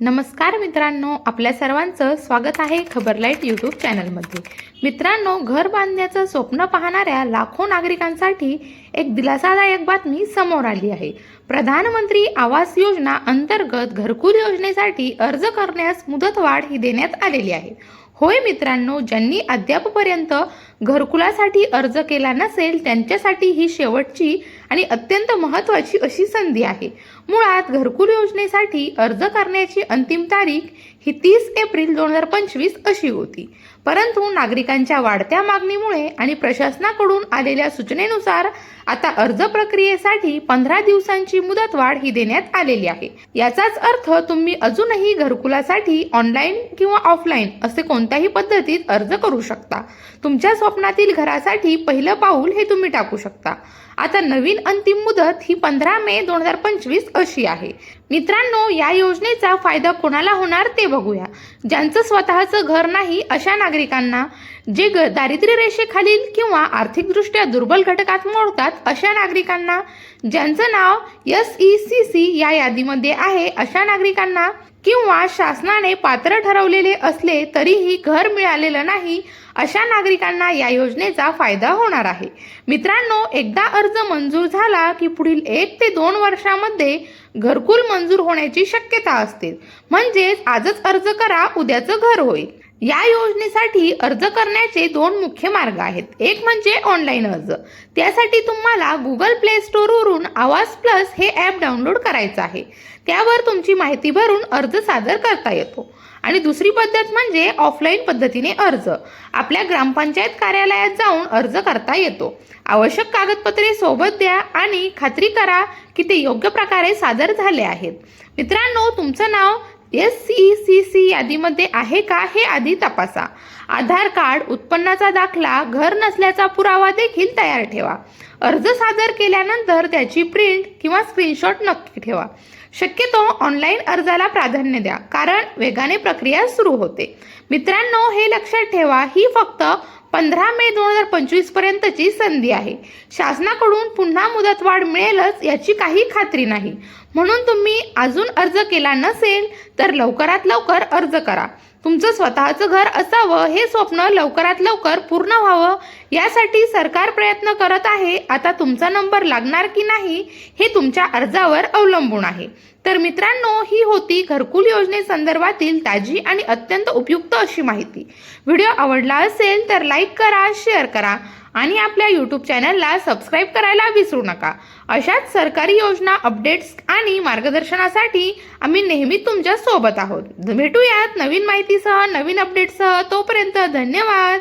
नमस्कार मित्रांनो आपल्या सर्वांचं स्वागत आहे खबरलाईट यूट्यूब चॅनलमध्ये. मित्रांनो घर बांधण्याचं स्वप्न पाहणाऱ्या लाखो नागरिकांसाठी एक दिलासादायक बातमी समोर आली आहे. प्रधानमंत्री आवास योजना अंतर्गत घरकुल योजनेसाठी अर्ज करण्यास मुदतवाढ ही देण्यात आलेली आहे. होय मित्रांनो ज्यांनी अद्यापपर्यंत घरकुलासाठी अर्ज केला नसेल त्यांच्यासाठी ही शेवटची आणि अत्यंत महत्त्वाची अशी संधी आहे. मुळात घरकुल योजनेसाठी अर्ज करण्याची अंतिम तारीख ही तीस एप्रिल दोन हजार पंचवीस अशी होती. परंतु नागरिकांच्या वाढत्या मागणीमुळे आणि प्रशासनाकडून आलेल्या सूचनेनुसार आता अर्ज प्रक्रियेसाठी पंधरा दिवसांची मुदतवाढ ही देण्यात आलेली आहे. याचाच अर्थ तुम्ही अजूनही घरकुलासाठी ऑनलाईन किंवा ऑफलाईन असे कोणत्याही पद्धतीत अर्ज करू शकता. तुमच्या स्वप्नातील घरासाठी पहिलं पाऊल हे तुम्ही टाकू शकता. आता नवीन अंतिम मुदत ही पंधरा मे दोन हजार पंचवीस अशी आहे. मित्रांनो या योजनेचा फायदा कोणाला होणार ते बघूया. ज्यांचं स्वतःचं घर नाही अशा नागरिकांना जे ग दारिद्र्य रेषेखालील किंवा आर्थिकदृष्ट्या दुर्बल घटकात मोडतात अशा नागरिकांना ज्यांचं नाव एस ई सी सी या यादीमध्ये आहे अशा नागरिकांना किंवा शासनाने पात्र ठरवलेले असले तरीही घर मिळालेलं नाही अशा नागरिकांना या योजनेचा फायदा होणार आहे. मित्रांनो एकदा अर्ज मंजूर झाला की पुढील एक ते दोन वर्षामध्ये घरकुल मंजूर होण्याची शक्यता असते. म्हणजेच आजच अर्ज करा उद्याचं घर होईल. या योजनेसाठी अर्ज करण्याचे दोन मुख्य मार्ग आहेत. एक म्हणजे ऑनलाईन अर्ज. त्यासाठी तुम्हाला गुगल प्ले स्टोरवरून आवाज प्लस हे ॲप डाउनलोड करायचं आहे. त्यावर तुमची माहिती भरून अर्ज सादर करता येतो. आणि दुसरी पद्धत म्हणजे ऑफलाईन पद्धतीने अर्ज. आपल्या ग्रामपंचायत कार्यालयात जाऊन अर्ज करता येतो. आवश्यक कागदपत्रे सोबत द्या आणि खात्री करा की ते योग्य प्रकारे सादर झाले आहेत. मित्रांनो तुमचं नाव एस सी सी सी यादीमध्ये आहे का हे आधी तपासा. आधार कार्ड उत्पन्नाचा दाखला घर नसल्याचा पुरावा देखील तयार ठेवा. अर्ज सादर केल्यानंतर त्याची प्रिंट किंवा स्क्रीनशॉट नक्की ठेवा. शक्यतो ऑनलाईन अर्जाला प्राधान्य द्या कारण वेगाने प्रक्रिया सुरू होते. मित्रांनो हे लक्षात ठेवा ही फक्त पंधरा मे दोन हजार पंचवीस पर्यंतची संधी आहे. शासनाकडून पुन्हा मुदतवाढ मिळेलच याची काही खात्री नाही. म्हणून तुम्ही अजून अर्ज केला नसेल तर लवकरात लवकर अर्ज करा. तुमचं स्वतःचं घर असावं हे स्वप्न लवकरात लवकर पूर्ण व्हावं यासाठी सरकार प्रयत्न करत आहे. आता तुमचा नंबर लागणार की नाही हे तुमच्या अर्जावर अवलंबून आहे. तर मित्रांनो ही होती घरकुल योजनेसंदर्भातील ताजी आणि अत्यंत उपयुक्त अशी माहिती. व्हिडिओ आवडला असेल तर लाईक करा शेअर करा आणि आपल्या यूट्यूब चॅनलला सबस्क्राईब करायला विसरू नका. अशाच सरकारी योजना अपडेट्स आणि मार्गदर्शनासाठी आम्ही नेहमी तुमच्यासोबत आहोत. भेटूयात नवीन माहितीसह नवीन अपडेटसह तोपर्यंत धन्यवाद!